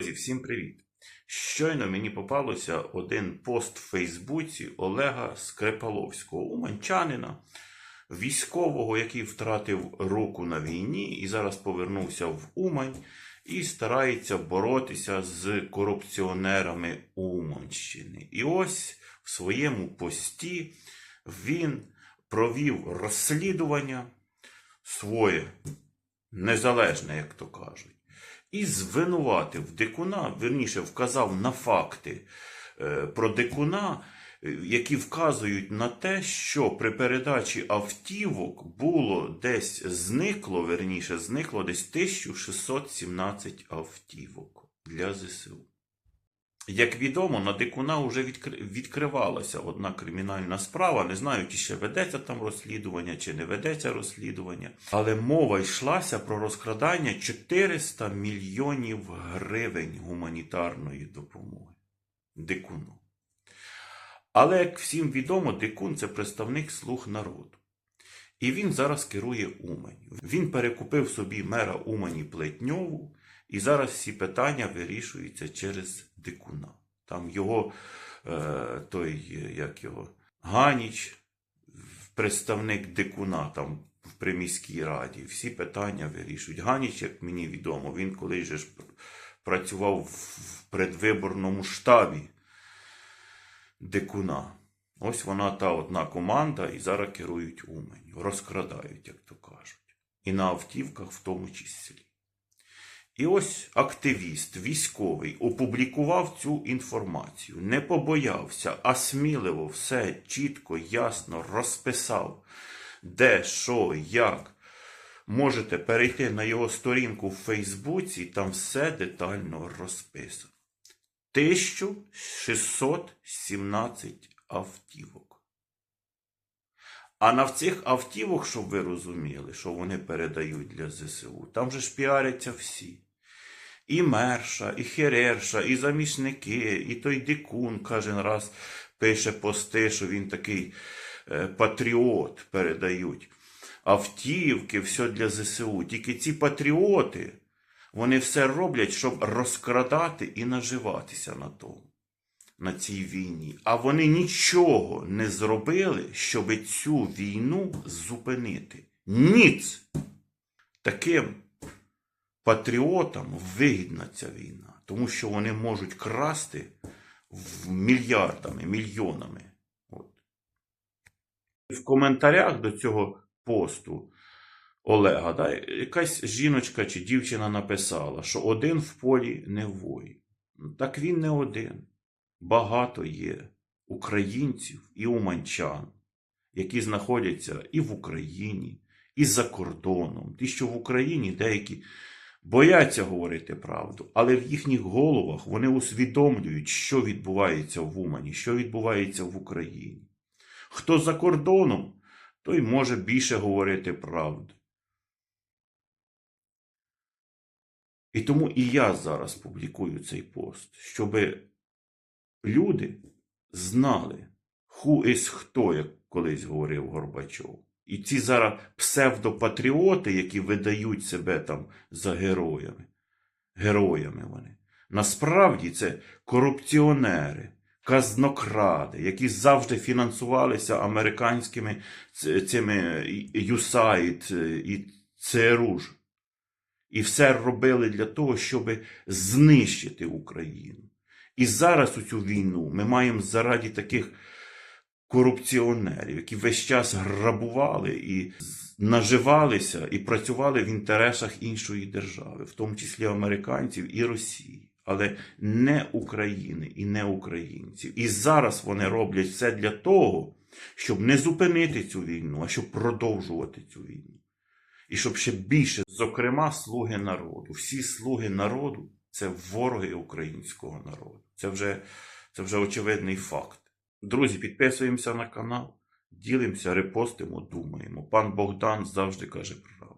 Друзі, всім привіт! Щойно мені попалося один пост в Фейсбуці Олега Скрепаловського, уманчанина, військового, який втратив руку на війні і зараз повернувся в Умань і старається боротися з корупціонерами Уманщини. І ось в своєму пості він провів розслідування своє незалежне, як то кажуть і звинуватив дикуна, верніше вказав на факти е, про дикуна, е, які вказують на те, що при передачі автівок було десь зникло, верніше, зникло десь 1617 автівок для ЗСУ. Як відомо, на дикуна вже відкривалася одна кримінальна справа. Не знаю, чи ще ведеться там розслідування, чи не ведеться розслідування. Але мова йшлася про розкрадання 400 мільйонів гривень гуманітарної допомоги. Дикуну. Але, як всім відомо, дикун це представник слуг народу. І він зараз керує Умань. Він перекупив собі мера Умані Плетньову, і зараз всі питання вирішуються через дикуна. Там його, е, той, як його, Ганіч, представник дикуна там в приміській раді. Всі питання вирішують. Ганіч, як мені відомо, він колись же працював в предвиборному штабі дикуна. Ось вона та одна команда, і зараз керують Умань, розкрадають, як то кажуть. І на автівках в тому числі. І ось активіст військовий опублікував цю інформацію, не побоявся, а сміливо все чітко, ясно розписав, де, що, як. Можете перейти на його сторінку в Фейсбуці, там все детально розписано. 1617 автівок. А на цих автівок, щоб ви розуміли, що вони передають для ЗСУ, там же ж піаряться всі. І мерша, і херерша, і замісники, і той дикун кожен раз пише пости, що він такий е, патріот передають. Автівки, все для ЗСУ. Тільки ці патріоти, вони все роблять, щоб розкрадати і наживатися на тому, на цій війні. А вони нічого не зробили, щоб цю війну зупинити. Ніц! Таким патріотам вигідна ця війна, тому що вони можуть красти мільярдами, мільйонами. От. В коментарях до цього посту Олега, да, якась жіночка чи дівчина написала, що один в полі не воїн. Ну, Так він не один. Багато є українців і уманчан, які знаходяться і в Україні, і за кордоном. Ті, що в Україні деякі бояться говорити правду, але в їхніх головах вони усвідомлюють, що відбувається в Умані, що відбувається в Україні. Хто за кордоном, той може більше говорити правду. І тому і я зараз публікую цей пост, щоб люди знали, who is хто, як колись говорив Горбачов. І ці зараз псевдопатріоти, які видають себе там за героями, героями вони, насправді це корупціонери, казнокради, які завжди фінансувалися американськими цими USAID і ЦРУ. І все робили для того, щоб знищити Україну. І зараз у цю війну ми маємо заради таких корупціонерів, які весь час грабували і наживалися і працювали в інтересах іншої держави, в тому числі американців і Росії, але не України і не українців. І зараз вони роблять все для того, щоб не зупинити цю війну, а щоб продовжувати цю війну. І щоб ще більше, зокрема, слуги народу. Всі слуги народу це вороги українського народу. Це вже, це вже очевидний факт. Друзі, підписуємося на канал, ділимося, репостимо, думаємо. Пан Богдан завжди каже правду.